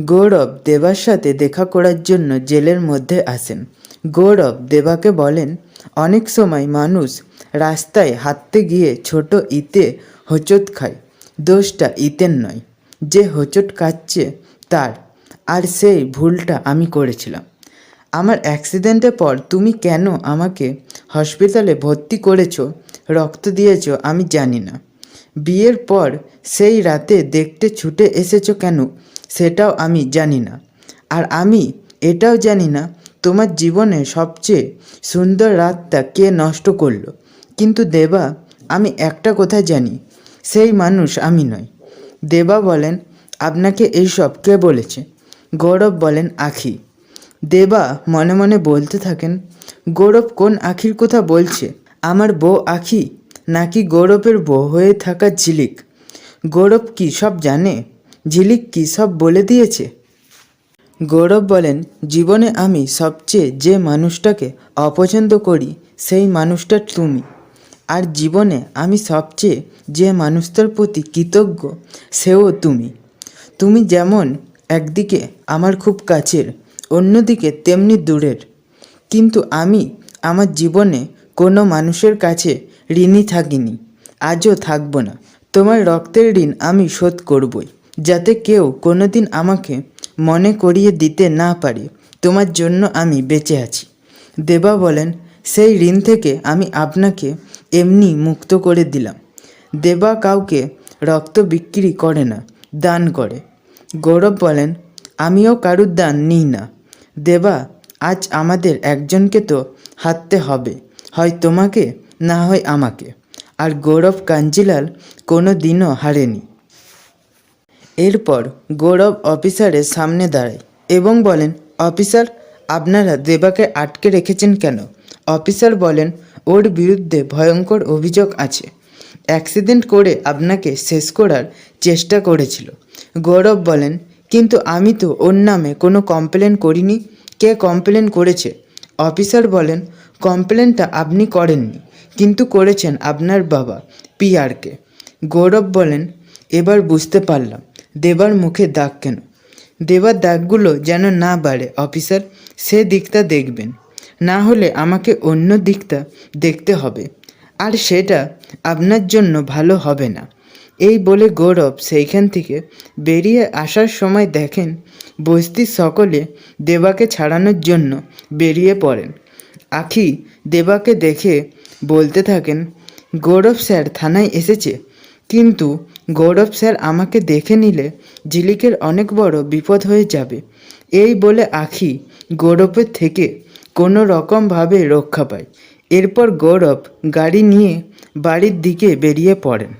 গৌরব দেবার সাথে দেখা করার জন্য জেলের মধ্যে আসেন। গৌরব দেবাকে বলেন, অনেক সময় মানুষ রাস্তায় হাঁটতে গিয়ে ছোট ইতে হোঁচট খায়। দোষটা ইতের নয়। যে হোঁচট কাচ্ছে তার, আর সেই ভুলটা আমি করেছিলাম। আমার অ্যাক্সিডেন্টের পর তুমি কেন আমাকে হসপিটালে ভর্তি করেছ, রক্ত দিয়েছ আমি জানি না। বিয়ের পর সেই রাতে দেখতে ছুটে এসেছ কেন? সেটাও আমি জানি না। আর আমি এটাও জানি না, তোমার জীবনে সবচেয়ে সুন্দর রাতটা কে নষ্ট করল। কিন্তু দেবা, আমি একটা কথা জানি, সেই মানুষ আমি নই। দেবা বলেন, আপনাকে এইসব কে বলেছে? গৌরব বলেন, আখি। দেবা মনে মনে বলতে থাকেন, গৌরব কোন আখির কথা বলছে? আমার বউ আখি নাকি গৌরবের বউ হয়ে থাকা ঝিলিক? গৌরব কি সব জানে? ঝিলিক কি সব বলে দিয়েছে? গৌরব বলেন, জীবনে আমি সবচেয়ে যে মানুষটাকে অপছন্দ করি, সেই মানুষটা তুমি। আর জীবনে আমি সবচেয়ে যে মানুষটার প্রতি কৃতজ্ঞ, সেও তুমি। তুমি যেমন একদিকে আমার খুব কাছের, অন্যদিকে তেমনি দূরের। কিন্তু আমি আমার জীবনে কোনো মানুষের কাছে ঋণী থাকিনি, আজও থাকব না। তোমার রক্তের ঋণ আমি শোধ করবই। যাতে কেউ কোনোদিন আমাকে মনে করিয়ে দিতে না পারে, তোমার জন্য আমি বেঁচে আছি। দেবা বলেন, সেই ঋণ থেকে আমি আপনাকে এমনি মুক্ত করে দিলাম। দেবা কাউকে রক্ত বিক্রি করে না, দান করে। গৌরব বলেন, আমিও কারুর দান নিই না। দেবা, আজ আমাদের একজনকে তো হাঁটতে হবে, হয় তোমাকে না হয় আমাকে। আর গৌরব কাঞ্জিলাল কোনো দিনও হারেনি। এরপর গৌরব অফিসারের সামনে দাঁড়ায় এবং বলেন, অফিসার, আপনারা দেবাকে আটকে রেখেছেন কেন? অফিসার বলেন, ওর বিরুদ্ধে ভয়ঙ্কর অভিযোগ আছে। অ্যাক্সিডেন্ট করে আপনাকে শেষ করার চেষ্টা করেছিল। গৌরব বলেন, কিন্তু আমি তো ওর নামে কোনো কমপ্লেন করিনি। কে কমপ্লেন করেছে? অফিসার বলেন, কমপ্লেনটা আপনি করেননি, কিন্তু করেছেন আপনার বাবা পিআরকে গৌরব বলেন, এবার বুঝতে পারলাম। দেবার মুখে দাগ কেন? দেবার দাগগুলো যেন না বাড়ে, অফিসার। সে দিকটা দেখবেন। না হলে আমাকে অন্য দিকটা দেখতে হবে। আর সেটা আপনার জন্য ভালো হবে না। এই বলে গৌরব সেইখান থেকে বেরিয়ে আসার সময় দেখেন বস্তির সকলে দেবাকে ছাড়ানোর জন্য বেরিয়ে পড়েন। আখি দেবাকে দেখে বলতে থাকেন, গৌরব স্যার থানায় এসেছে। কিন্তু গৌরব স্যার আমাকে দেখে নিলে জিলিকের অনেক বড় বিপদ হয়ে যাবে। এই বলে আখি গৌরবের থেকে কোনো রকমভাবে রক্ষা পায়। এরপর গৌরব গাড়ি নিয়ে বাড়ির দিকে বেরিয়ে পড়েন।